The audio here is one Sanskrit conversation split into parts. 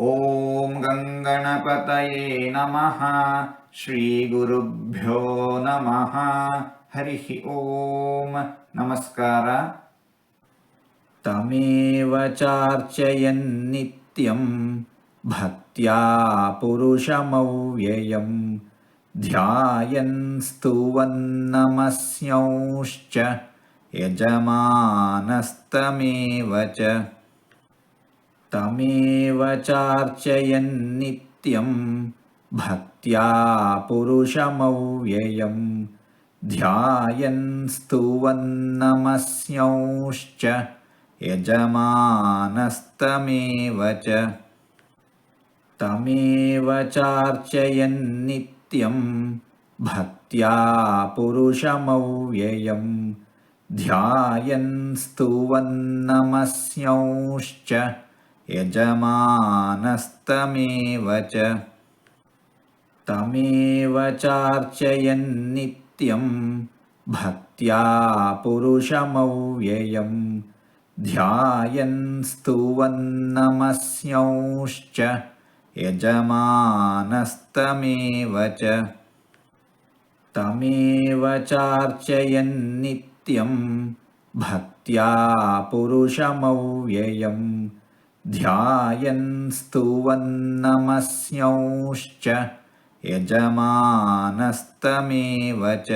ॐ गङ्गणपतये नमः श्रीगुरुभ्यो नमः। हरिः ॐ नमस्कार। तमेव चार्चयन्नित्यं भक्त्या पुरुषमव्ययं ध्यायन् स्तुवन्नमस्यंश्च यजमानस्तमेव च। तमेव चार्चयन्नित्यं भक्त्या पुरुषमव्ययं ध्यायन् स्तुवन्नमस्यंश्च यजमानस्तमेव च तमेव चार्चयन्नित्यं भक्त्या पुरुषमव्ययं ध्यायन् स्तुवन्नमस्यंश्च यजमानस्तमेव च। तमेव चार्चयन्नित्यं भक्त्या पुरुषमव्ययं। ध्यायन् स्तुवन्नमस्यंश्च यजमानस्तमेव च। तमेव चार्चयन्नित्यं भक्त्या पुरुषमव्ययम् ध्यायन् स्तुवन्नमस्यंश्च ಯಜಮಾನಸ್ತಮೇವ ಚ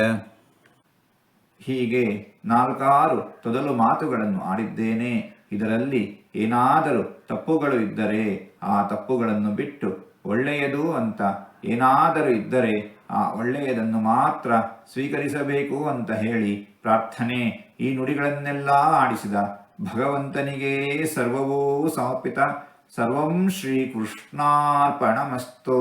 ಹೀಗೆ ನಾಲ್ಕಾರು ತೊದಲು ಮಾತುಗಳನ್ನು ಆಡಿದ್ದೇನೆ ಇದರಲ್ಲಿ ಏನಾದರೂ ತಪ್ಪುಗಳು ಇದ್ದರೆ ಆ ತಪ್ಪುಗಳನ್ನು ಬಿಟ್ಟು ಒಳ್ಳೆಯದು ಅಂತ ಏನಾದರೂ ಇದ್ದರೆ ಆ ಒಳ್ಳೆಯದನ್ನು ಮಾತ್ರ ಸ್ವೀಕರಿಸಬೇಕು ಅಂತ ಹೇಳಿ ಪ್ರಾರ್ಥನೆ ಈ ನುಡಿಗಳನ್ನೆಲ್ಲ ಆಡಿಸಿದ ಭಗವಂತನಿಗೇ ಸರ್ವವೂ ಸಮರ್ಪಿತ ಸರ್ವಂ ಶ್ರೀಕೃಷ್ಣಾರ್ಪಣಮಸ್ತು